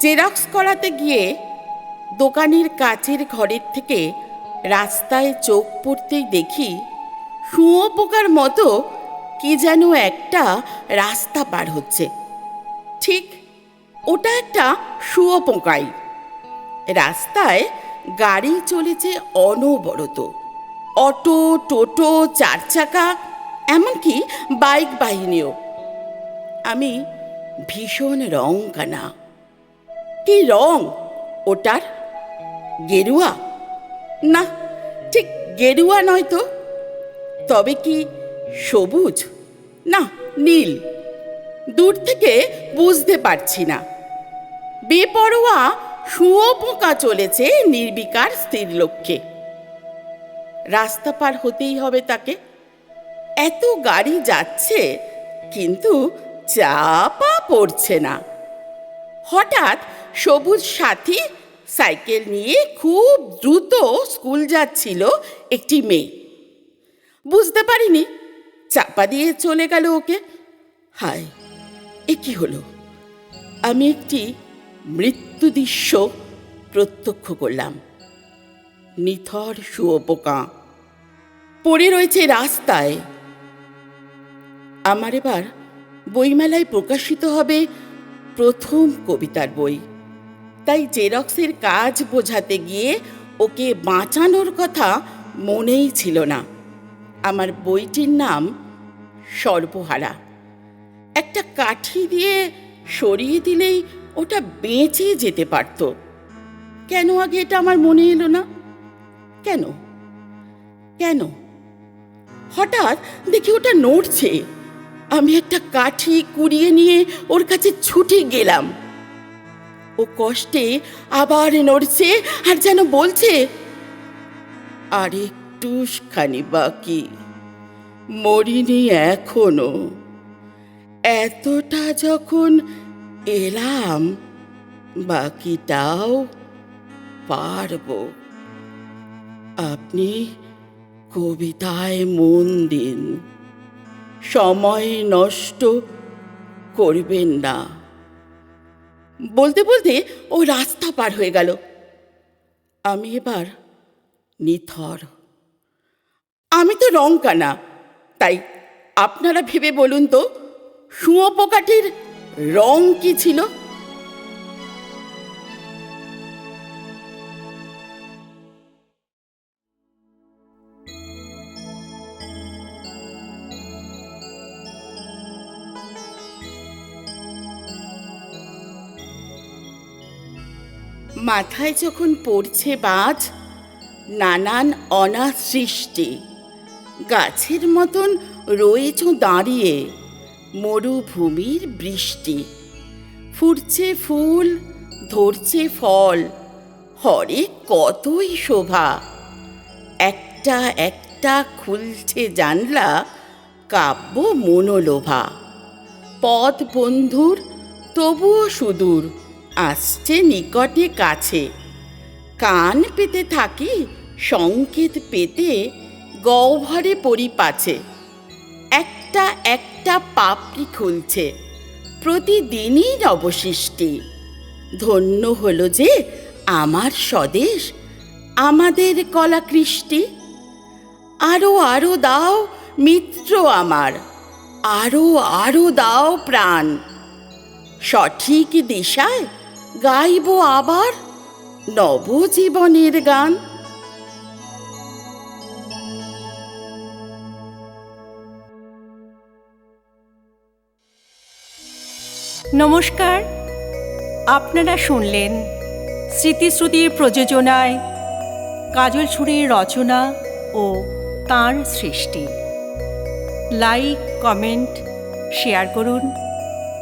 Xerox করাতে গিয়ে দোকানের কাচের ঘরের থেকে রাস্তায় চোখ পড়তেই দেখি শুঁয়ো পোকার মতো কি যেন একটা রাস্তা পার হচ্ছে। ঠিক ওটা একটা শুঁয়ো পোকাই। রাস্তায় গাড়ি চলেছে অনবরত। অটো, টোটো, চার চাকা, এমনকি বাইক বাহিনীও। আমি ভীষণ রং কানা। কি রং? ওটার গেরুয়া? না, ঠিক গেরুয়া নয় তো। তবে কি সবুজ? না, নীল। দূর থেকে বুঝতে পারছি না। বেপরোয়া শুঁয়ো পোকা চলেছে নির্বিকার স্থির লক্ষ্যে। রাস্তা পার হতেই হবে তাকে। এত গাড়ি যাচ্ছে, কিন্তু চাপা পড়ছে না। হঠাৎ সবুজ সাথী সাইকেল নিয়ে খুব দ্রুত স্কুল যাচ্ছিল একটি মেয়ে। বুঝতে পারিনি, চাপা দিয়ে চলে গেল ওকে। হায়, এ কি হলো? আমি একটি মৃত্যু দৃশ্য প্রত্যক্ষ করলাম। নিথর শুয়োপোকা পড়ে রয়েছে রাস্তায়। আমার এবার বইমেলায় প্রকাশিত হবে প্রথম কবিতার বই। তাই জেরক্সের কাজ বোঝাতে গিয়ে ওকে বাঁচানোর কথা মনেই ছিল না। আমার বইটির নাম সর্বহারা। একটা কাঠি দিয়ে সরিয়ে দিলেই ওটা বেঁচে যেতে পারত। কেন আগে এটা আমার মনে এলো না? কেন? কেন? হঠাৎ দেখি ওটা নড়ছে। আমি একটা কাঠি কুড়িয়ে নিয়ে ওর কাছে ছুটে গেলাম। ও কষ্টে আবার নড়ছে আর যেন বলছে, আর একটুখানি বাকি, মরিনি এখনও। এতটা যখন এলাম, বাকিটাও পারব। আপনি কবিতায় মন দিন, সময় নষ্ট করবেন না। বলতে বলতে ও রাস্তা পার হয়ে গেল। আমি এবার নিথর। আমি তো রংকানা তাই আপনারা ভেবে বলুন তো শুঁয়ো পোকাটির রং কি ছিল? মাথায় যখন পড়ছে বাজ, নানান অনাসৃষ্টি গাছের মতন রয়েছ দাঁড়িয়ে, মরুভূমির বৃষ্টি। ফুটছে ফুল, ধরছে ফল, হরে কতই শোভা। একটা একটা খুলছে জানলা, কাব্য মনোলোভা। পথ বন্ধুর তবুও সুদূর আসছে নিকটে কাছে। কান পেতে থাকি, সংকেত পেতে গহ্বরে পরিপাছে। একটা একটা পাপড়ি খুলছে, প্রতিদিনই অবশিষ্টি ধন্য হলো যে আমার স্বদেশ, আমাদের কলাকৃষ্টি। আরও আরও দাও মিত্র আমার, আরও আরও দাও প্রাণ। সঠিক দিশায় গাইব আবার নবজীবনের গান। নমস্কার, আপনারা শুনলেন স্মৃতিশ্রুতির প্রযোজনায় কাজল ছুরির রচনা ও তাঁর সৃষ্টি। লাইক, কমেন্ট, শেয়ার করুন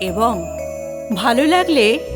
এবং ভালো লাগলে